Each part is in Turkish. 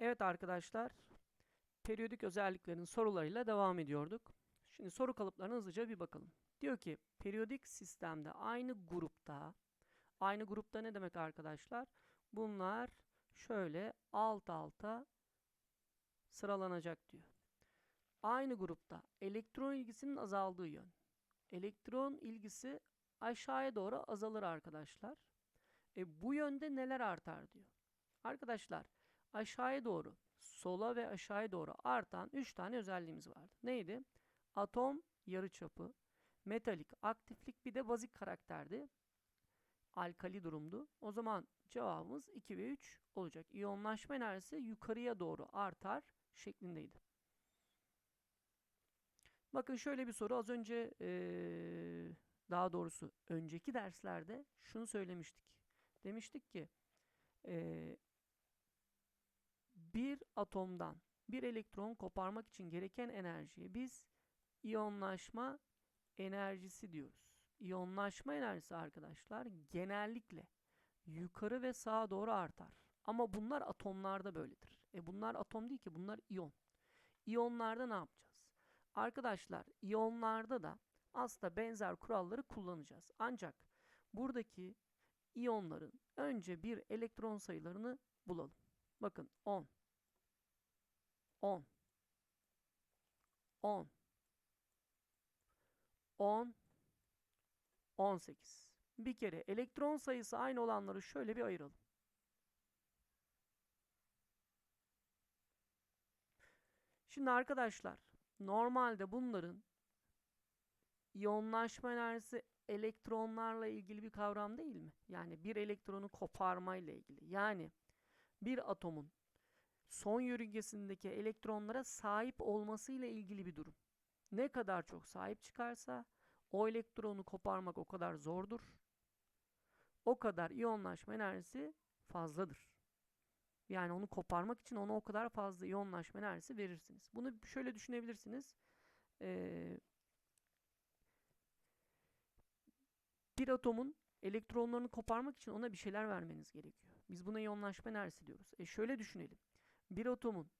Evet arkadaşlar, periyodik özelliklerin sorularıyla devam ediyorduk. Şimdi soru kalıplarına hızlıca bir bakalım. Diyor ki periyodik sistemde aynı grupta, aynı grupta ne demek arkadaşlar? Bunlar şöyle alt alta sıralanacak diyor. Aynı grupta elektron ilgisinin azaldığı yön. Elektron ilgisi aşağıya doğru azalır arkadaşlar. E, bu yönde neler artar diyor. Arkadaşlar aşağıya doğru, sola ve aşağıya doğru artan 3 tane özelliğimiz vardı. Neydi? Atom yarıçapı, metalik aktiflik bir de bazik karakterdi. Alkali durumdu. O zaman cevabımız 2 ve 3 olacak. İyonlaşma enerjisi yukarıya doğru artar şeklindeydi. Bakın şöyle bir soru az önce ee, daha doğrusu önceki derslerde şunu söylemiştik. Demiştik ki ee, bir atomdan bir elektron koparmak için gereken enerjiye biz iyonlaşma enerjisi diyoruz. İyonlaşma enerjisi arkadaşlar genellikle yukarı ve sağa doğru artar. Ama bunlar atomlarda böyledir. E bunlar atom değil ki bunlar iyon. İyonlarda ne yapacağız? Arkadaşlar iyonlarda da aslında benzer kuralları kullanacağız. Ancak buradaki iyonların önce bir elektron sayılarını bulalım. Bakın 10 10 10 10 18 Bir kere elektron sayısı aynı olanları şöyle bir ayıralım. Şimdi arkadaşlar normalde bunların iyonlaşma enerjisi elektronlarla ilgili bir kavram değil mi? Yani bir elektronu koparmayla ilgili. Yani bir atomun son yörüngesindeki elektronlara sahip olmasıyla ilgili bir durum. Ne kadar çok sahip çıkarsa o elektronu koparmak o kadar zordur. O kadar iyonlaşma enerjisi fazladır. Yani onu koparmak için ona o kadar fazla iyonlaşma enerjisi verirsiniz. Bunu şöyle düşünebilirsiniz. Ee, bir atomun elektronlarını koparmak için ona bir şeyler vermeniz gerekiyor. Biz buna iyonlaşma enerjisi diyoruz. E şöyle düşünelim. Bir atomun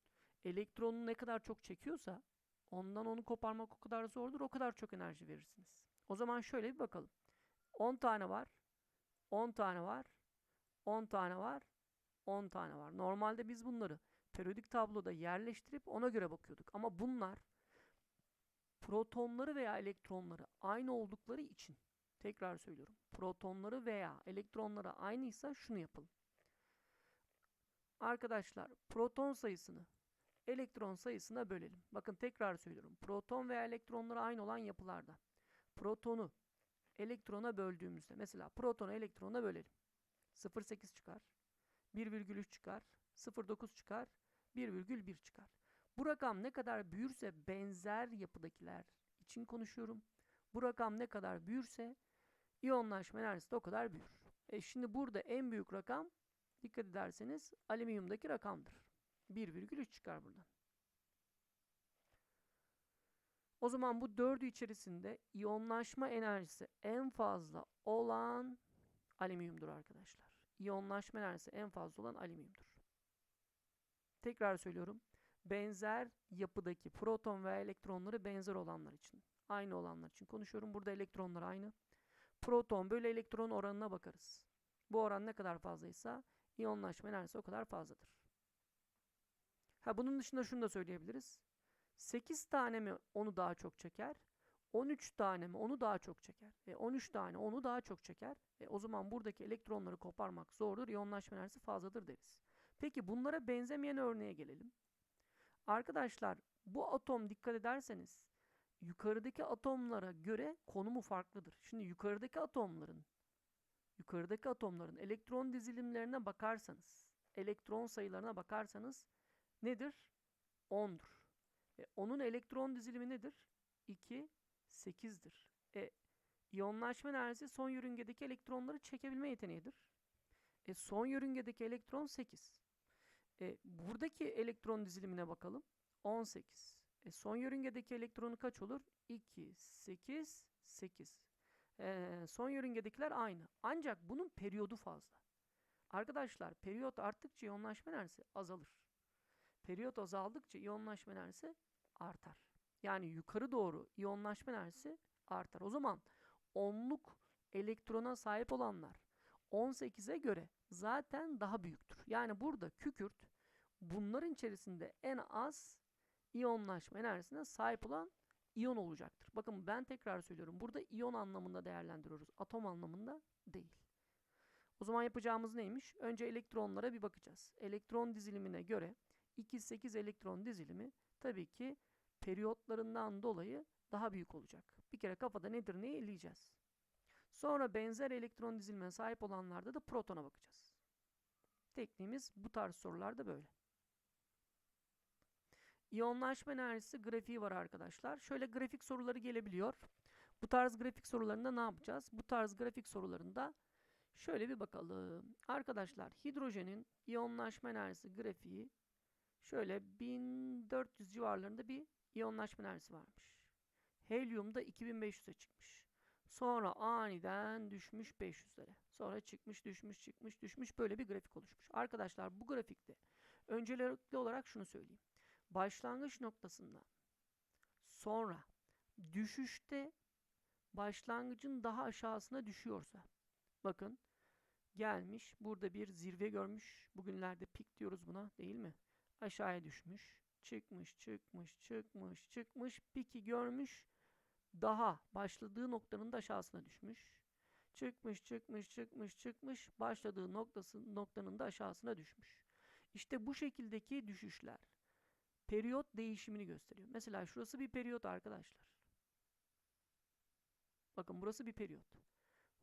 elektronunu ne kadar çok çekiyorsa ondan onu koparmak o kadar zordur. O kadar çok enerji verirsiniz. O zaman şöyle bir bakalım. 10 tane var. 10 tane var. 10 tane var. 10 tane var. Normalde biz bunları periyodik tabloda yerleştirip ona göre bakıyorduk. Ama bunlar protonları veya elektronları aynı oldukları için tekrar söylüyorum. Protonları veya elektronları aynıysa şunu yapalım. Arkadaşlar proton sayısını elektron sayısına bölelim. Bakın tekrar söylüyorum. Proton veya elektronları aynı olan yapılarda protonu elektrona böldüğümüzde mesela protonu elektrona bölelim. 0,8 çıkar. 1,3 çıkar. 0,9 çıkar. 1,1 çıkar. Bu rakam ne kadar büyürse benzer yapıdakiler için konuşuyorum. Bu rakam ne kadar büyürse iyonlaşma enerjisi de o kadar büyür. E şimdi burada en büyük rakam dikkat ederseniz alüminyumdaki rakamdır. 1,3 çıkar buradan. O zaman bu dördü içerisinde iyonlaşma enerjisi en fazla olan alüminyumdur arkadaşlar. İyonlaşma enerjisi en fazla olan alüminyumdur. Tekrar söylüyorum. Benzer yapıdaki proton ve elektronları benzer olanlar için. Aynı olanlar için konuşuyorum. Burada elektronlar aynı. Proton bölü elektron oranına bakarız. Bu oran ne kadar fazlaysa iyonlaşma enerjisi o kadar fazladır. Ha bunun dışında şunu da söyleyebiliriz. 8 tane mi onu daha çok çeker? 13 tane mi onu daha çok çeker? E 13 tane onu daha çok çeker. E o zaman buradaki elektronları koparmak zordur. İyonlaşma enerjisi fazladır deriz. Peki bunlara benzemeyen örneğe gelelim. Arkadaşlar bu atom dikkat ederseniz yukarıdaki atomlara göre konumu farklıdır. Şimdi yukarıdaki atomların yukarıdaki atomların elektron dizilimlerine bakarsanız, elektron sayılarına bakarsanız nedir? 10'dur. E, onun elektron dizilimi nedir? 2, 8'dir. E, iyonlaşma enerjisi son yörüngedeki elektronları çekebilme yeteneğidir. E, son yörüngedeki elektron 8. E, buradaki elektron dizilimine bakalım. 18. E, son yörüngedeki elektronu kaç olur? 2, 8, 8. E, son yörüngedekiler aynı. Ancak bunun periyodu fazla. Arkadaşlar periyot arttıkça iyonlaşma enerjisi azalır. Periyot azaldıkça iyonlaşma enerjisi artar. Yani yukarı doğru iyonlaşma enerjisi artar. O zaman onluk elektrona sahip olanlar 18'e göre zaten daha büyüktür. Yani burada kükürt bunların içerisinde en az iyonlaşma enerjisine sahip olan iyon olacaktır. Bakın ben tekrar söylüyorum. Burada iyon anlamında değerlendiriyoruz. Atom anlamında değil. O zaman yapacağımız neymiş? Önce elektronlara bir bakacağız. Elektron dizilimine göre 2-8 elektron dizilimi tabii ki periyotlarından dolayı daha büyük olacak. Bir kere kafada nedir neyi eleyeceğiz. Sonra benzer elektron dizilimine sahip olanlarda da protona bakacağız. Tekniğimiz bu tarz sorularda böyle. İyonlaşma enerjisi grafiği var arkadaşlar. Şöyle grafik soruları gelebiliyor. Bu tarz grafik sorularında ne yapacağız? Bu tarz grafik sorularında şöyle bir bakalım. Arkadaşlar hidrojenin iyonlaşma enerjisi grafiği şöyle 1400 civarlarında bir iyonlaşma enerjisi varmış. Helyum da 2500'e çıkmış. Sonra aniden düşmüş 500'lere. Sonra çıkmış, düşmüş, çıkmış, düşmüş böyle bir grafik oluşmuş. Arkadaşlar bu grafikte öncelikli olarak şunu söyleyeyim. Başlangıç noktasından sonra düşüşte başlangıcın daha aşağısına düşüyorsa bakın gelmiş burada bir zirve görmüş. Bugünlerde pik diyoruz buna değil mi? Aşağıya düşmüş. Çıkmış, çıkmış, çıkmış, çıkmış. Piki görmüş daha başladığı noktanın da aşağısına düşmüş. Çıkmış, çıkmış, çıkmış, çıkmış. Başladığı noktası, noktanın da aşağısına düşmüş. İşte bu şekildeki düşüşler periyot değişimini gösteriyor. Mesela şurası bir periyot arkadaşlar. Bakın burası bir periyot.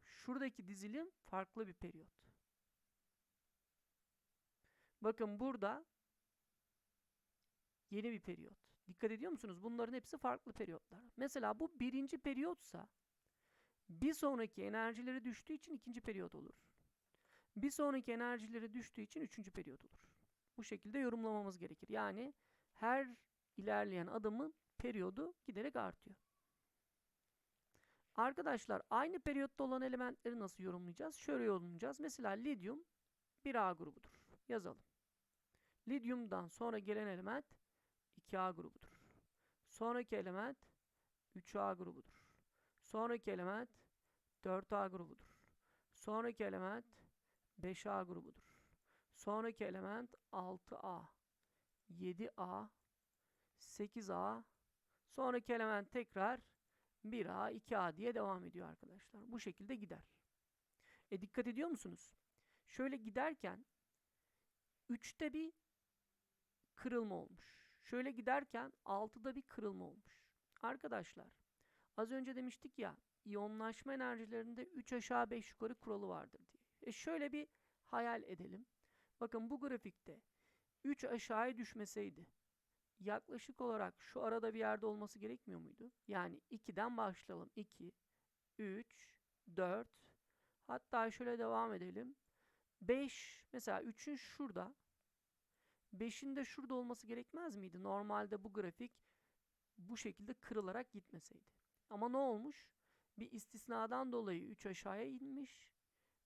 Şuradaki dizilim farklı bir periyot. Bakın burada yeni bir periyot. Dikkat ediyor musunuz? Bunların hepsi farklı periyotlar. Mesela bu birinci periyotsa bir sonraki enerjileri düştüğü için ikinci periyot olur. Bir sonraki enerjileri düştüğü için üçüncü periyot olur. Bu şekilde yorumlamamız gerekir. Yani her ilerleyen adımın periyodu giderek artıyor. Arkadaşlar aynı periyotta olan elementleri nasıl yorumlayacağız? Şöyle yorumlayacağız. Mesela lityum bir A grubudur. Yazalım. Lityumdan sonra gelen element 2A grubudur. Sonraki element 3A grubudur. Sonraki element 4A grubudur. Sonraki element 5A grubudur. Sonraki element 6A, 7A, 8A. Sonraki element tekrar 1A, 2A diye devam ediyor arkadaşlar. Bu şekilde gider. E dikkat ediyor musunuz? Şöyle giderken 3'te bir kırılma olmuş. Şöyle giderken 6'da bir kırılma olmuş. Arkadaşlar az önce demiştik ya iyonlaşma enerjilerinde 3 aşağı 5 yukarı kuralı vardır diye. E şöyle bir hayal edelim. Bakın bu grafikte 3 aşağıya düşmeseydi yaklaşık olarak şu arada bir yerde olması gerekmiyor muydu? Yani 2'den başlayalım. 2, 3, 4 hatta şöyle devam edelim. 5 mesela 3'ün şurada 5'in de şurada olması gerekmez miydi? Normalde bu grafik bu şekilde kırılarak gitmeseydi. Ama ne olmuş? Bir istisnadan dolayı 3 aşağıya inmiş.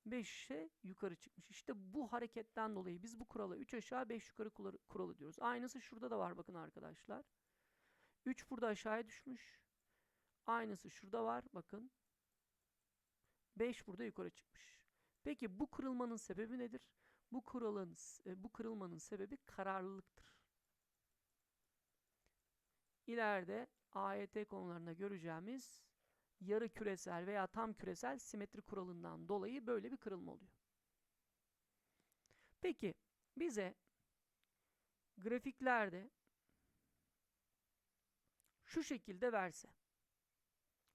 5'e yukarı çıkmış. İşte bu hareketten dolayı biz bu kurala 3 aşağı 5 yukarı kuralı diyoruz. Aynısı şurada da var bakın arkadaşlar. 3 burada aşağıya düşmüş. Aynısı şurada var bakın. 5 burada yukarı çıkmış. Peki bu kırılmanın sebebi nedir? Bu kuralın bu kırılmanın sebebi kararlılıktır. İleride AYT konularında göreceğimiz yarı küresel veya tam küresel simetri kuralından dolayı böyle bir kırılma oluyor. Peki bize grafiklerde şu şekilde verse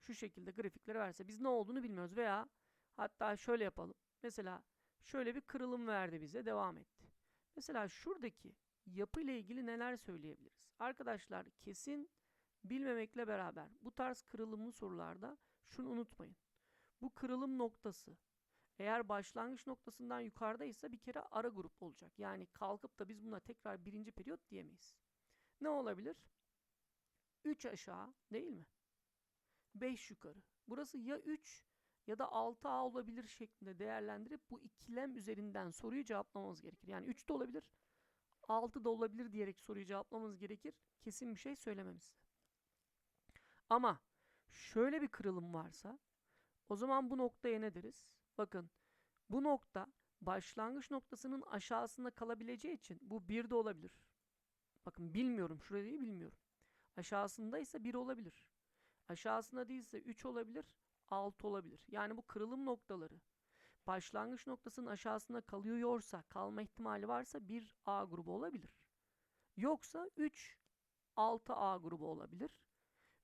şu şekilde grafikleri verse biz ne olduğunu bilmiyoruz veya hatta şöyle yapalım. Mesela şöyle bir kırılım verdi bize devam etti. Mesela şuradaki yapı ile ilgili neler söyleyebiliriz? Arkadaşlar kesin bilmemekle beraber bu tarz kırılımlı sorularda şunu unutmayın. Bu kırılım noktası eğer başlangıç noktasından yukarıdaysa bir kere ara grup olacak. Yani kalkıp da biz buna tekrar birinci periyot diyemeyiz. Ne olabilir? 3 aşağı değil mi? 5 yukarı. Burası ya 3 ya da 6A olabilir şeklinde değerlendirip bu ikilem üzerinden soruyu cevaplamamız gerekir. Yani 3 de olabilir, 6 da olabilir diyerek soruyu cevaplamamız gerekir. Kesin bir şey söylememiz. Ama şöyle bir kırılım varsa o zaman bu noktaya ne deriz? Bakın bu nokta başlangıç noktasının aşağısında kalabileceği için bu 1 de olabilir. Bakın bilmiyorum şurayı bilmiyorum. Aşağısında ise 1 olabilir. Aşağısında değilse 3 olabilir, 6 olabilir. Yani bu kırılım noktaları başlangıç noktasının aşağısında kalıyorsa, kalma ihtimali varsa bir A grubu olabilir. Yoksa 3 6A grubu olabilir.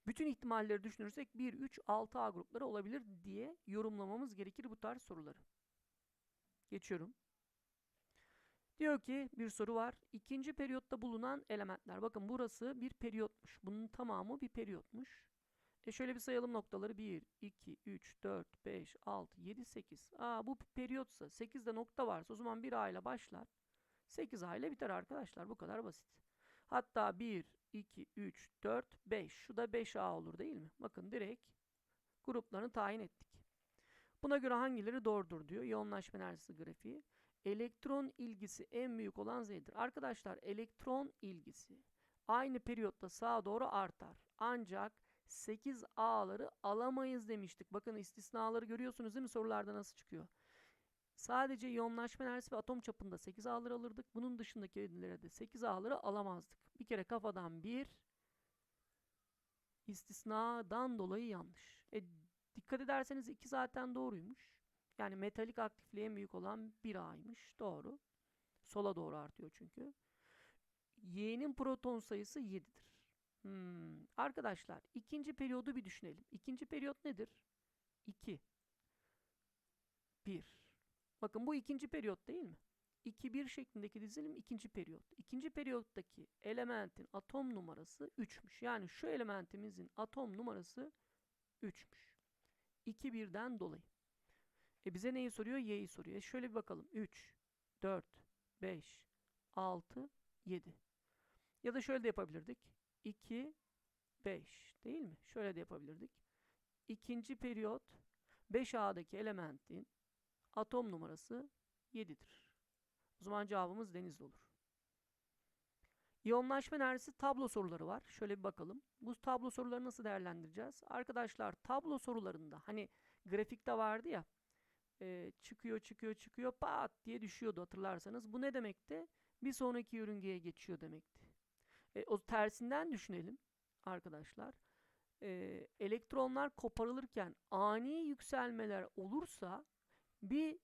Bütün ihtimalleri düşünürsek 1 3 6A grupları olabilir diye yorumlamamız gerekir bu tarz soruları. Geçiyorum. Diyor ki bir soru var. İkinci periyotta bulunan elementler. Bakın burası bir periyotmuş. Bunun tamamı bir periyotmuş. E şöyle bir sayalım noktaları. 1, 2, 3, 4, 5, 6, 7, 8. Aa bu periyotsa 8'de nokta varsa o zaman 1A ile başlar. 8A ile biter arkadaşlar. Bu kadar basit. Hatta 1, 2, 3, 4, 5. Şu da 5A olur değil mi? Bakın direkt gruplarını tayin ettik. Buna göre hangileri doğrudur diyor. Yoğunlaşma enerjisi grafiği. Elektron ilgisi en büyük olan Z'dir. Arkadaşlar elektron ilgisi aynı periyotta sağa doğru artar. Ancak 8 A'ları alamayız demiştik. Bakın istisnaları görüyorsunuz değil mi sorularda nasıl çıkıyor? Sadece yoğunlaşma enerjisi ve atom çapında 8 A'ları alırdık. Bunun dışındakilere de 8 A'ları alamazdık. Bir kere kafadan bir istisnadan dolayı yanlış. E, dikkat ederseniz 2 zaten doğruymuş. Yani metalik aktifliği en büyük olan 1 A'ymış. Doğru. Sola doğru artıyor çünkü. Y'nin proton sayısı 7'dir. Hmm. Arkadaşlar ikinci periyodu bir düşünelim. İkinci periyot nedir? 2. 1. Bakın bu ikinci periyot değil mi? 2-1 şeklindeki dizilim ikinci periyot. İkinci periyottaki elementin atom numarası 3'müş. Yani şu elementimizin atom numarası 3'müş. 2-1'den dolayı. E bize neyi soruyor? Y'yi soruyor. E şöyle bir bakalım. 3, 4, 5, 6, 7. Ya da şöyle de yapabilirdik. 2, 5 değil mi? Şöyle de yapabilirdik. İkinci periyot 5A'daki elementin atom numarası 7'dir. O zaman cevabımız denizli olur. İyonlaşma enerjisi tablo soruları var. Şöyle bir bakalım. Bu tablo soruları nasıl değerlendireceğiz? Arkadaşlar tablo sorularında hani grafikte vardı ya e, çıkıyor çıkıyor çıkıyor pat diye düşüyordu hatırlarsanız. Bu ne demekti? Bir sonraki yörüngeye geçiyor demekti. E, o tersinden düşünelim arkadaşlar. E, elektronlar koparılırken ani yükselmeler olursa bir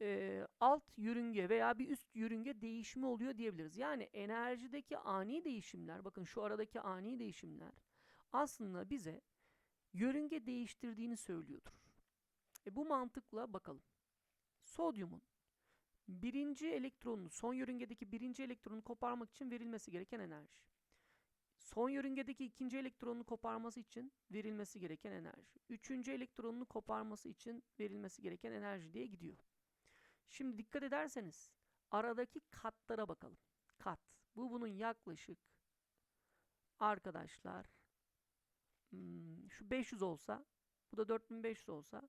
e, alt yörünge veya bir üst yörünge değişimi oluyor diyebiliriz. Yani enerjideki ani değişimler, bakın şu aradaki ani değişimler aslında bize yörünge değiştirdiğini söylüyordur. E, bu mantıkla bakalım. Sodyumun birinci elektronunu, son yörüngedeki birinci elektronunu koparmak için verilmesi gereken enerji. Son yörüngedeki ikinci elektronunu koparması için verilmesi gereken enerji. Üçüncü elektronunu koparması için verilmesi gereken enerji diye gidiyor. Şimdi dikkat ederseniz aradaki katlara bakalım. Kat. Bu bunun yaklaşık arkadaşlar hmm, şu 500 olsa bu da 4500 olsa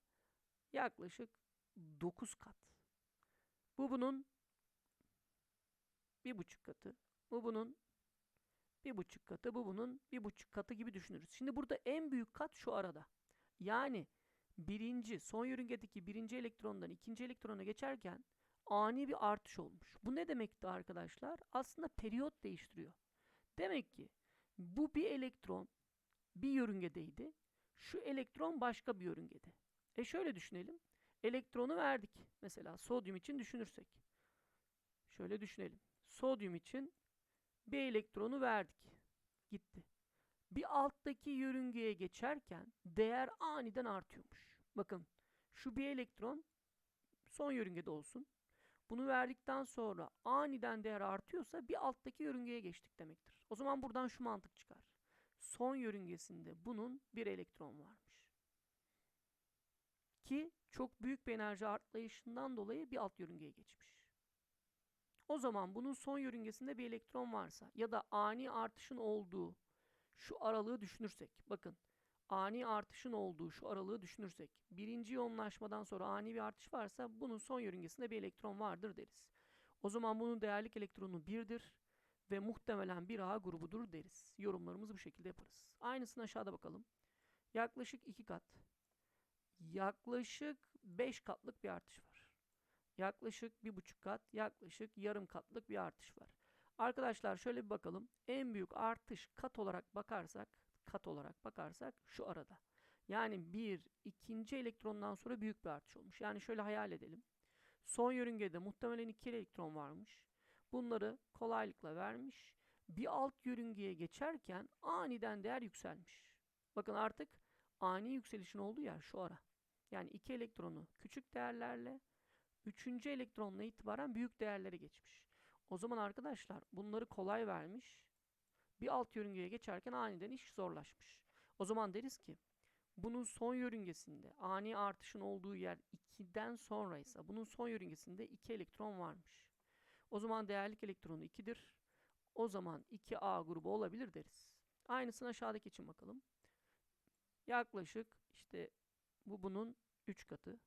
yaklaşık 9 kat. Bu bunun bir buçuk katı. Bu bunun bir buçuk katı. Bu bunun bir buçuk katı gibi düşünürüz. Şimdi burada en büyük kat şu arada. Yani birinci son yörüngedeki birinci elektrondan ikinci elektrona geçerken ani bir artış olmuş. Bu ne demekti arkadaşlar? Aslında periyot değiştiriyor. Demek ki bu bir elektron bir yörüngedeydi. Şu elektron başka bir yörüngede. E şöyle düşünelim. Elektronu verdik. Mesela sodyum için düşünürsek. Şöyle düşünelim. Sodyum için bir elektronu verdik. Gitti. Bir alttaki yörüngeye geçerken değer aniden artıyormuş. Bakın şu bir elektron son yörüngede olsun. Bunu verdikten sonra aniden değer artıyorsa bir alttaki yörüngeye geçtik demektir. O zaman buradan şu mantık çıkar. Son yörüngesinde bunun bir elektron varmış. Ki çok büyük bir enerji artlayışından dolayı bir alt yörüngeye geçmiş. O zaman bunun son yörüngesinde bir elektron varsa ya da ani artışın olduğu şu aralığı düşünürsek. Bakın ani artışın olduğu şu aralığı düşünürsek. Birinci yoğunlaşmadan sonra ani bir artış varsa bunun son yörüngesinde bir elektron vardır deriz. O zaman bunun değerlik elektronu 1'dir. ve muhtemelen bir A grubudur deriz. Yorumlarımızı bu şekilde yaparız. Aynısını aşağıda bakalım. Yaklaşık 2 kat. Yaklaşık 5 katlık bir artış var. Yaklaşık 1,5 kat, yaklaşık yarım katlık bir artış var. Arkadaşlar şöyle bir bakalım. En büyük artış kat olarak bakarsak, kat olarak bakarsak şu arada. Yani bir ikinci elektrondan sonra büyük bir artış olmuş. Yani şöyle hayal edelim. Son yörüngede muhtemelen iki elektron varmış. Bunları kolaylıkla vermiş. Bir alt yörüngeye geçerken aniden değer yükselmiş. Bakın artık ani yükselişin olduğu yer şu ara. Yani iki elektronu küçük değerlerle, üçüncü elektronla itibaren büyük değerlere geçmiş. O zaman arkadaşlar bunları kolay vermiş. Bir alt yörüngeye geçerken aniden iş zorlaşmış. O zaman deriz ki bunun son yörüngesinde ani artışın olduğu yer 2'den sonraysa bunun son yörüngesinde 2 elektron varmış. O zaman değerlik elektronu 2'dir. O zaman 2A grubu olabilir deriz. Aynısını aşağıdaki için bakalım. Yaklaşık işte bu bunun 3 katı.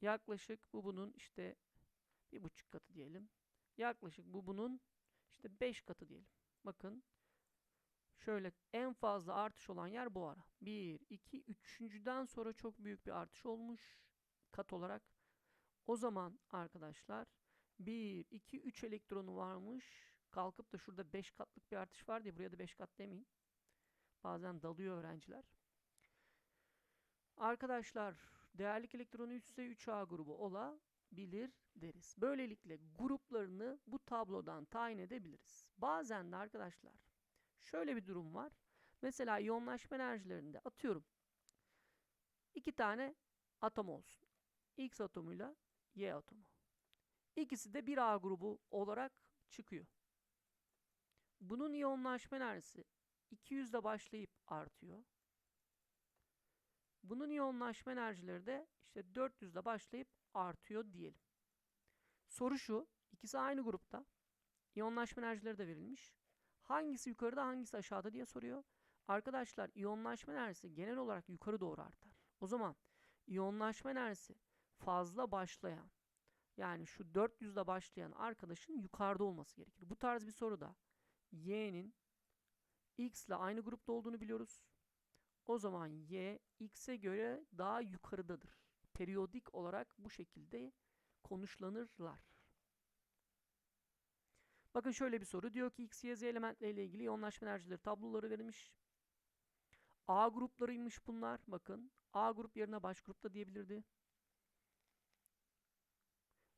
Yaklaşık bu bunun işte bir buçuk katı diyelim. Yaklaşık bu bunun işte 5 katı diyelim. Bakın şöyle en fazla artış olan yer bu ara. 1, 2, 3.den sonra çok büyük bir artış olmuş kat olarak. O zaman arkadaşlar 1, 2, 3 elektronu varmış. Kalkıp da şurada 5 katlık bir artış var diye buraya da 5 kat demeyin. Bazen dalıyor öğrenciler. Arkadaşlar değerlik elektronu 3 ise 3A grubu olabilir deriz. Böylelikle gruplarını bu tablodan tayin edebiliriz. Bazen de arkadaşlar şöyle bir durum var. Mesela iyonlaşma enerjilerinde atıyorum. iki tane atom olsun. X atomuyla Y atomu. İkisi de bir A grubu olarak çıkıyor. Bunun iyonlaşma enerjisi 200'de başlayıp artıyor. Bunun iyonlaşma enerjileri de işte 400'de başlayıp artıyor diyelim. Soru şu, ikisi aynı grupta. İyonlaşma enerjileri de verilmiş. Hangisi yukarıda hangisi aşağıda diye soruyor. Arkadaşlar iyonlaşma enerjisi genel olarak yukarı doğru artar. O zaman iyonlaşma enerjisi fazla başlayan yani şu 400'de başlayan arkadaşın yukarıda olması gerekir. Bu tarz bir soruda y'nin x ile aynı grupta olduğunu biliyoruz. O zaman y x'e göre daha yukarıdadır. Periyodik olarak bu şekilde konuşlanırlar. Bakın şöyle bir soru. Diyor ki X, Y, Z elementleriyle ilgili yoğunlaşma enerjileri tabloları verilmiş. A gruplarıymış bunlar. Bakın. A grup yerine baş grupta diyebilirdi.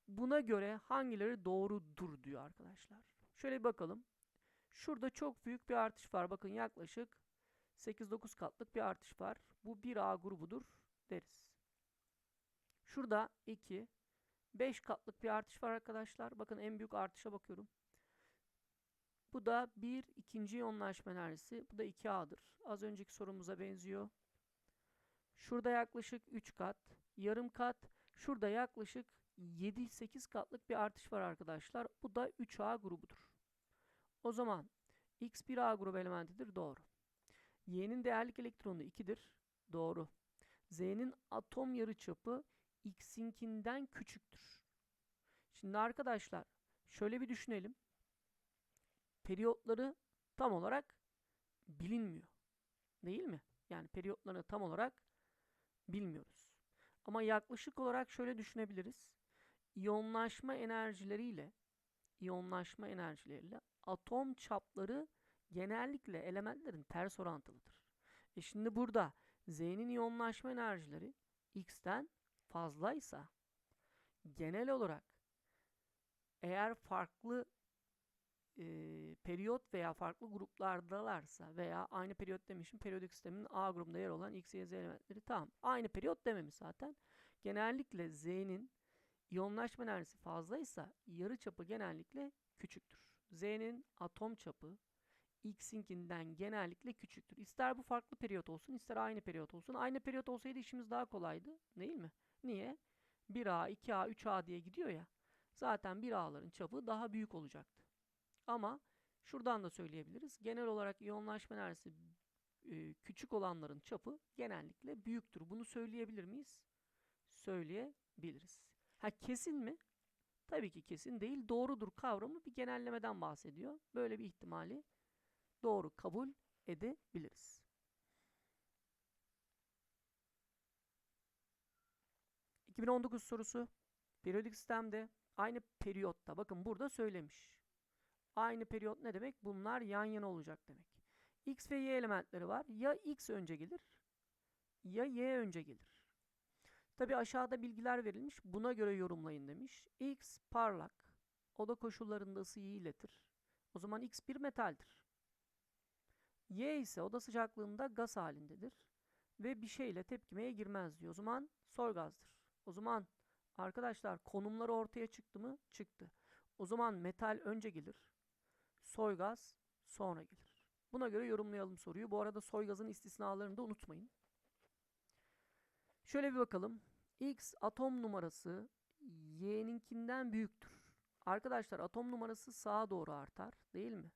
Buna göre hangileri doğrudur diyor arkadaşlar. Şöyle bir bakalım. Şurada çok büyük bir artış var. Bakın yaklaşık 8-9 katlık bir artış var. Bu 1A grubudur deriz. Şurada 2, 5 katlık bir artış var arkadaşlar. Bakın en büyük artışa bakıyorum. Bu da bir ikinci yoğunlaşma enerjisi. Bu da 2A'dır. Az önceki sorumuza benziyor. Şurada yaklaşık 3 kat, yarım kat. Şurada yaklaşık 7-8 katlık bir artış var arkadaşlar. Bu da 3A grubudur. O zaman X bir A grubu elementidir. Doğru. Y'nin değerlik elektronu 2'dir. Doğru. Z'nin atom yarıçapı X'inkinden küçüktür. Şimdi arkadaşlar şöyle bir düşünelim. Periyotları tam olarak bilinmiyor. Değil mi? Yani periyotlarını tam olarak bilmiyoruz. Ama yaklaşık olarak şöyle düşünebiliriz. İyonlaşma enerjileriyle iyonlaşma enerjileriyle atom çapları genellikle elementlerin ters orantılıdır. E şimdi burada Z'nin iyonlaşma enerjileri X'ten fazlaysa genel olarak eğer farklı e, periyot veya farklı gruplardalarsa veya aynı periyot demişim periyodik sistemin A grubunda yer olan X, Y, Z elementleri tamam. Aynı periyot dememiş zaten. Genellikle Z'nin iyonlaşma enerjisi fazlaysa yarı çapı genellikle küçüktür. Z'nin atom çapı X'inkinden genellikle küçüktür. İster bu farklı periyot olsun ister aynı periyot olsun. Aynı periyot olsaydı işimiz daha kolaydı değil mi? Niye? 1A, 2A, 3A diye gidiyor ya. Zaten 1A'ların çapı daha büyük olacaktı. Ama şuradan da söyleyebiliriz. Genel olarak iyonlaşma enerjisi e, küçük olanların çapı genellikle büyüktür. Bunu söyleyebilir miyiz? Söyleyebiliriz. Ha kesin mi? Tabii ki kesin değil. Doğrudur kavramı bir genellemeden bahsediyor. Böyle bir ihtimali doğru kabul edebiliriz. ...2019 sorusu... ...periyodik sistemde... ...aynı periyotta... ...bakın burada söylemiş. Aynı periyot ne demek? Bunlar yan yana olacak demek. X ve Y elementleri var. Ya X önce gelir... ...ya Y önce gelir. Tabi aşağıda bilgiler verilmiş. Buna göre yorumlayın demiş. X parlak. Oda koşullarında ısıyı iletir. O zaman X bir metaldir. Y ise oda sıcaklığında gaz halindedir. Ve bir şeyle tepkimeye girmez diyor. O zaman soy gazdır. O zaman arkadaşlar konumları ortaya çıktı mı? Çıktı. O zaman metal önce gelir. Soy gaz sonra gelir. Buna göre yorumlayalım soruyu. Bu arada soy gazın istisnalarını da unutmayın. Şöyle bir bakalım. X atom numarası Y'ninkinden büyüktür. Arkadaşlar atom numarası sağa doğru artar değil mi?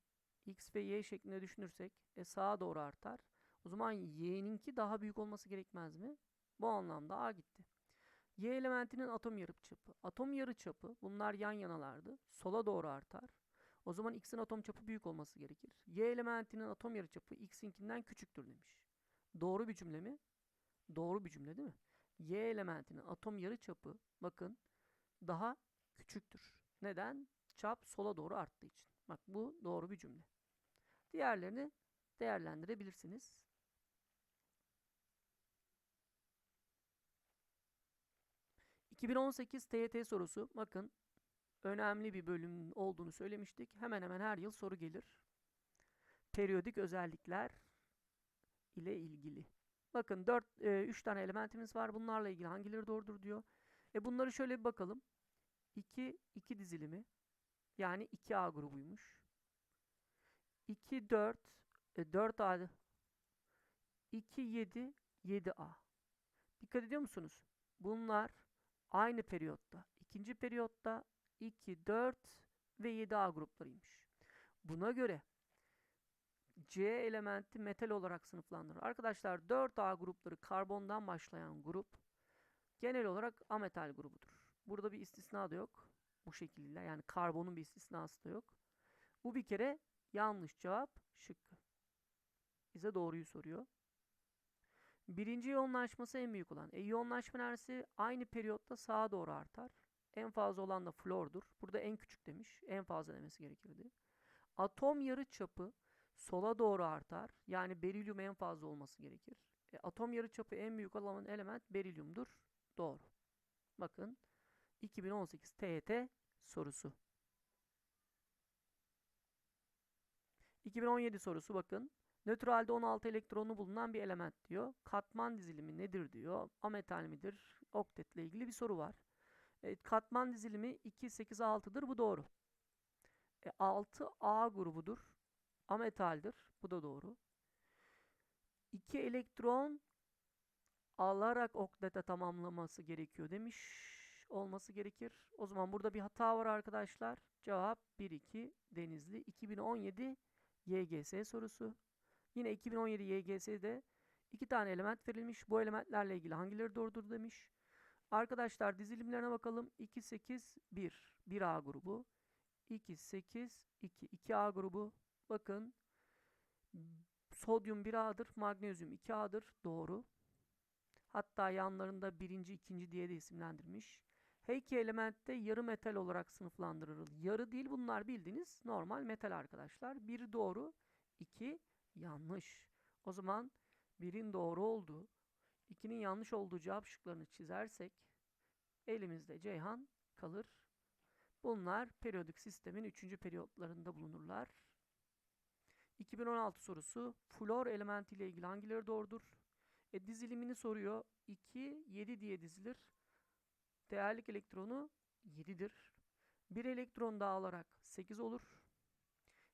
X ve Y şeklinde düşünürsek e, sağa doğru artar. O zaman Y'ninki daha büyük olması gerekmez mi? Bu anlamda A gitti. Y elementinin atom yarıçapı. Atom yarıçapı bunlar yan yanalardı. Sola doğru artar. O zaman X'in atom çapı büyük olması gerekir. Y elementinin atom yarıçapı X'inkinden küçüktür demiş. Doğru bir cümle mi? Doğru bir cümle değil mi? Y elementinin atom yarıçapı bakın daha küçüktür. Neden? Çap sola doğru arttığı için. Bak bu doğru bir cümle. Diğerlerini değerlendirebilirsiniz. ...2018 TYT sorusu. Bakın önemli bir bölüm olduğunu söylemiştik. Hemen hemen her yıl soru gelir. Periyodik özellikler ile ilgili. Bakın 4 3 tane elementimiz var. Bunlarla ilgili hangileri doğrudur diyor. E bunları şöyle bir bakalım. 2 2 dizilimi yani 2A grubuymuş. 2 4 e, 4A 2 7 7A. Dikkat ediyor musunuz? Bunlar aynı periyotta. ikinci periyotta 2 4 ve 7A gruplarıymış. Buna göre C elementi metal olarak sınıflandırılır. Arkadaşlar 4A grupları karbondan başlayan grup genel olarak ametal grubudur. Burada bir istisna da yok. Bu şekilde yani karbonun bir istisnası da yok. Bu bir kere yanlış cevap şıkkı. Bize doğruyu soruyor. Birinci yoğunlaşması en büyük olan. E, yoğunlaşma enerjisi aynı periyotta sağa doğru artar. En fazla olan da flordur. Burada en küçük demiş. En fazla demesi gerekirdi. Atom yarı çapı sola doğru artar. Yani berilyum en fazla olması gerekir. E, atom yarıçapı en büyük olan element berilyumdur. Doğru. Bakın 2018 TYT sorusu. 2017 sorusu bakın. Nötralde 16 elektronu bulunan bir element diyor. Katman dizilimi nedir diyor. Ametal midir? Oktetle ilgili bir soru var. E, katman dizilimi 2, 8, 6'dır. Bu doğru. E, 6 A grubudur ametaldir. Bu da doğru. 2 elektron alarak oktete tamamlaması gerekiyor demiş. Olması gerekir. O zaman burada bir hata var arkadaşlar. Cevap 1-2 Denizli. 2017 YGS sorusu. Yine 2017 YGS'de iki tane element verilmiş. Bu elementlerle ilgili hangileri doğrudur demiş. Arkadaşlar dizilimlerine bakalım. 2, 8, 1. 1A grubu. 2, 8, 2. 2A grubu. Bakın sodyum 1A'dır, magnezyum 2A'dır. Doğru. Hatta yanlarında birinci, ikinci diye de isimlendirmiş. Her iki elementte yarı metal olarak sınıflandırılır. Yarı değil bunlar bildiğiniz normal metal arkadaşlar. Bir doğru, iki yanlış. O zaman birin doğru olduğu, ikinin yanlış olduğu cevap şıklarını çizersek elimizde Ceyhan kalır. Bunlar periyodik sistemin üçüncü periyotlarında bulunurlar. 2016 sorusu flor elementi ile ilgili hangileri doğrudur? E, dizilimini soruyor. 2, 7 diye dizilir. Değerlik elektronu 7'dir. Bir elektron daha alarak 8 olur.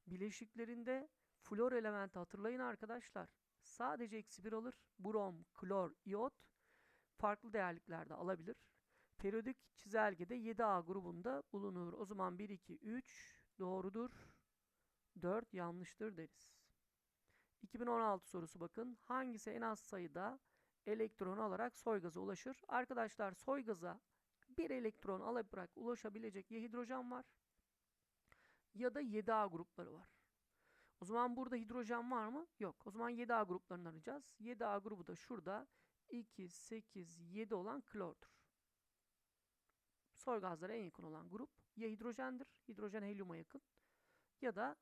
Bileşiklerinde flor elementi hatırlayın arkadaşlar. Sadece eksi 1 alır. Brom, klor, iot farklı değerliklerde alabilir. Periyodik çizelgede 7A grubunda bulunur. O zaman 1, 2, 3 doğrudur. 4 yanlıştır deriz. 2016 sorusu bakın. Hangisi en az sayıda elektron alarak soy gaza ulaşır? Arkadaşlar soy gaza bir elektron alarak ulaşabilecek ya hidrojen var ya da 7A grupları var. O zaman burada hidrojen var mı? Yok. O zaman 7A gruplarını arayacağız. 7A grubu da şurada 2, 8, 7 olan klordur. Soy gazlara en yakın olan grup ya hidrojendir, hidrojen helyuma yakın ya da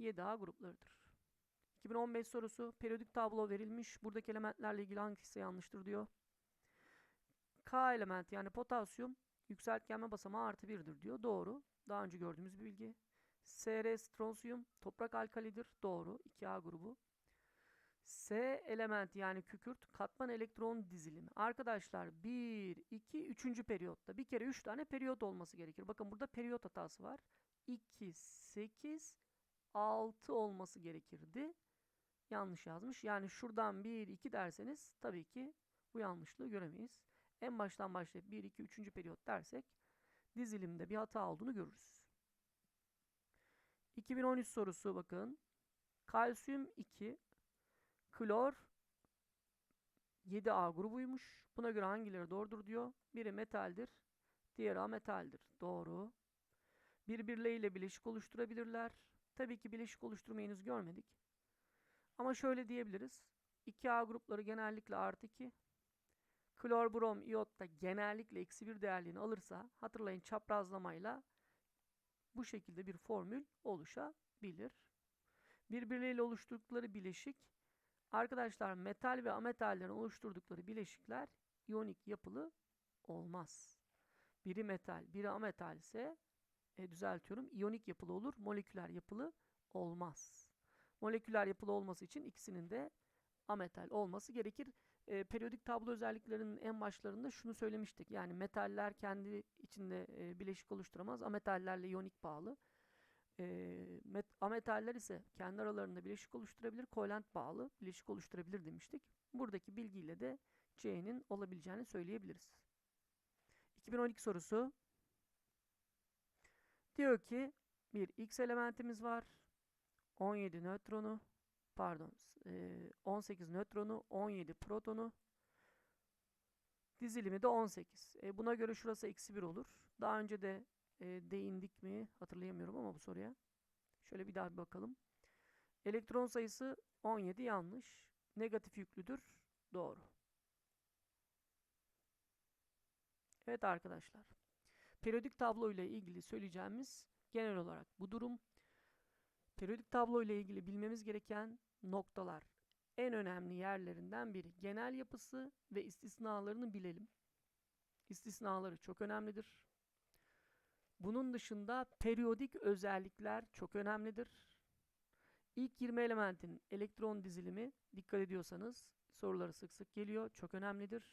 7A gruplarıdır. 2015 sorusu periyodik tablo verilmiş. Buradaki elementlerle ilgili hangisi yanlıştır diyor. K elementi yani potasyum yükseltgenme basamağı artı 1'dir diyor. Doğru. Daha önce gördüğümüz bir bilgi. Sr stronsiyum toprak alkalidir. Doğru. 2A grubu. S elementi yani kükürt katman elektron dizilimi. Arkadaşlar 1, 2, 3. periyotta bir kere 3 tane periyot olması gerekir. Bakın burada periyot hatası var. 2, 8, 6 olması gerekirdi. Yanlış yazmış. Yani şuradan 1, 2 derseniz tabii ki bu yanlışlığı göremeyiz. En baştan başlayıp 1, 2, 3. periyot dersek dizilimde bir hata olduğunu görürüz. 2013 sorusu bakın. Kalsiyum 2, klor 7A grubuymuş. Buna göre hangileri doğrudur diyor. Biri metaldir, diğeri ametaldir. Doğru. Birbirleriyle bileşik oluşturabilirler. Tabii ki bileşik oluşturmayı henüz görmedik. Ama şöyle diyebiliriz. 2A grupları genellikle artı 2. Klor brom iyot da genellikle eksi 1 değerliğini alırsa hatırlayın çaprazlamayla bu şekilde bir formül oluşabilir. Birbirleriyle oluşturdukları bileşik arkadaşlar metal ve ametallerin oluşturdukları bileşikler iyonik yapılı olmaz. Biri metal, biri ametal ise e, düzeltiyorum iyonik yapılı olur, moleküler yapılı olmaz. Moleküler yapılı olması için ikisinin de ametal olması gerekir. E, periyodik tablo özelliklerinin en başlarında şunu söylemiştik. Yani metaller kendi içinde e, bileşik oluşturamaz. Ametallerle iyonik bağlı. E, met, ametaller ise kendi aralarında bileşik oluşturabilir. Kovalent bağlı bileşik oluşturabilir demiştik. Buradaki bilgiyle de C'nin olabileceğini söyleyebiliriz. 2012 sorusu. Diyor ki bir X elementimiz var. 17 nötronu pardon 18 nötronu 17 protonu dizilimi de 18. E, buna göre şurası eksi 1 olur. Daha önce de e, değindik mi hatırlayamıyorum ama bu soruya. Şöyle bir daha bir bakalım. Elektron sayısı 17 yanlış. Negatif yüklüdür. Doğru. Evet arkadaşlar. Periyodik tablo ile ilgili söyleyeceğimiz genel olarak bu durum. Periyodik tablo ile ilgili bilmemiz gereken noktalar en önemli yerlerinden biri. Genel yapısı ve istisnalarını bilelim. İstisnaları çok önemlidir. Bunun dışında periyodik özellikler çok önemlidir. İlk 20 elementin elektron dizilimi dikkat ediyorsanız soruları sık sık geliyor. Çok önemlidir.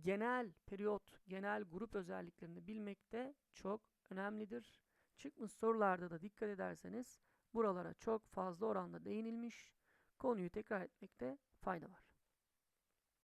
Genel periyot, genel grup özelliklerini bilmek de çok önemlidir. Çıkmış sorularda da dikkat ederseniz buralara çok fazla oranda değinilmiş. Konuyu tekrar etmekte fayda var.